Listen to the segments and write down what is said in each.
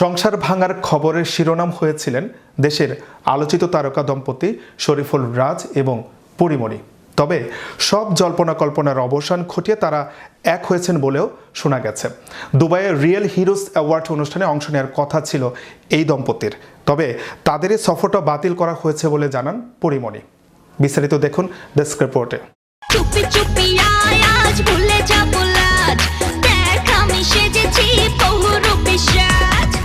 সংসার ভাঙার খবরের শিরোনাম হয়েছিলেন দেশের আলোচিত তারকা দম্পতি শরীফুল রাজ এবং পরিমণি। তবে সব জল্পনা কল্পনার অবসান ঘটিয়ে তারা এক হয়েছেন বলেও শোনা গেছে। দুবাইয়ের রিয়েল হিরোস অ্যাওয়ার্ড অনুষ্ঠানে অংশ নেওয়ার কথা ছিল এই দম্পতির। তবে তাদের এই সফরটা বাতিল করা হয়েছে বলে জানান পরিমণি। বিস্তারিত দেখুন ডেস্ক রিপোর্টে।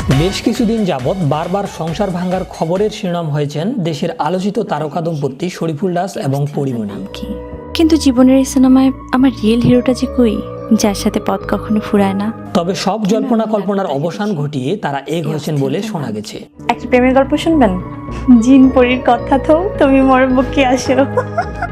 বেশ কিছুদিন যাবৎ বারবার সংসার ভাঙ্গার খবরের শিরোনাম হয়েছেন দেশের আলোচিত তারকা দম্পতি শরীফুল দাস এবং পরিমণি। কি? কিন্তু জীবনের এই সিনেমায় আমার রিয়েল হিরোটা যে কই? যার সাথে পথ কখনো ফুরায় না। তবে সব জল্পনা কল্পনার অবসান ঘটিয়ে তারা এক হয়েছেন বলে শোনা গেছে। একটা প্রেমের গল্প শুনবেন? জিন পরীর কথা তো তুমি মোর বুকে আসো।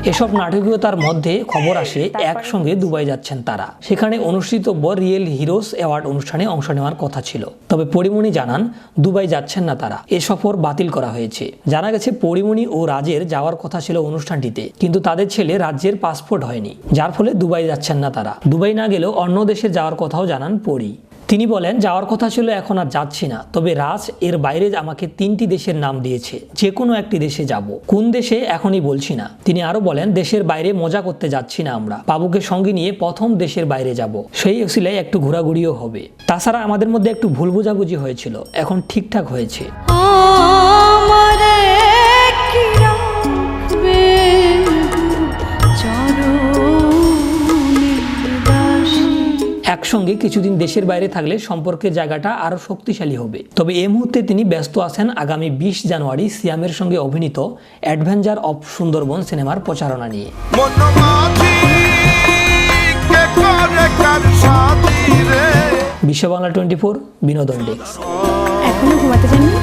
এসব নাটকীয়তার মধ্যে খবর আসে একসঙ্গে দুবাই যাচ্ছেন তারা। সেখানে অনুষ্ঠিতব্য রিয়েল হিরোস অ্যাওয়ার্ড অনুষ্ঠানে অংশ নেওয়ার কথা ছিল। তবে পরিমণি জানান দুবাই যাচ্ছেন না তারা। এ সফর বাতিল করা হয়েছে। জানা গেছে পরিমণি ও রাজের যাওয়ার কথা ছিল অনুষ্ঠানটিতে। কিন্তু তাদের ছেলে রাজ্যের পাসপোর্ট হয়নি। যার ফলে দুবাই যাচ্ছেন না তারা। দুবাই না গেলেও অন্য দেশে যাওয়ার কথাও জানান পরি। তিনি বলেন, যাওয়ার কথা ছিল, এখন আর যাচ্ছি না। তবে রাজ এর বাইরে আমাকে তিনটি দেশের নাম দিয়েছে। যে কোনো একটি দেশে যাব। কোন দেশে, এখনই বলছি না। তিনি আরও বলেন, দেশের বাইরে মজা করতে যাচ্ছি না আমরা। বাবুকে সঙ্গে নিয়ে প্রথম দেশের বাইরে যাব। সেই ওসিলায় একটু ঘোরাঘুরিও হবে। তাছাড়া আমাদের মধ্যে একটু ভুল বোঝাবুঝি হয়েছিল। এখন ঠিকঠাক হয়েছে। একসঙ্গে কিছুদিন দেশের বাইরে থাকলে সম্পর্কের জায়গাটা আরও শক্তিশালী হবে। তবে এই মুহূর্তে তিনি ব্যস্ত আছেন আগামী বিশ জানুয়ারি সিয়ামের সঙ্গে অভিনীত অ্যাডভেঞ্চার অফ সুন্দরবন সিনেমার প্রচারণা নিয়ে। বিশ্ব বাংলা টোয়েন্টি ফোর, বিনোদন ডেস্ক। এখন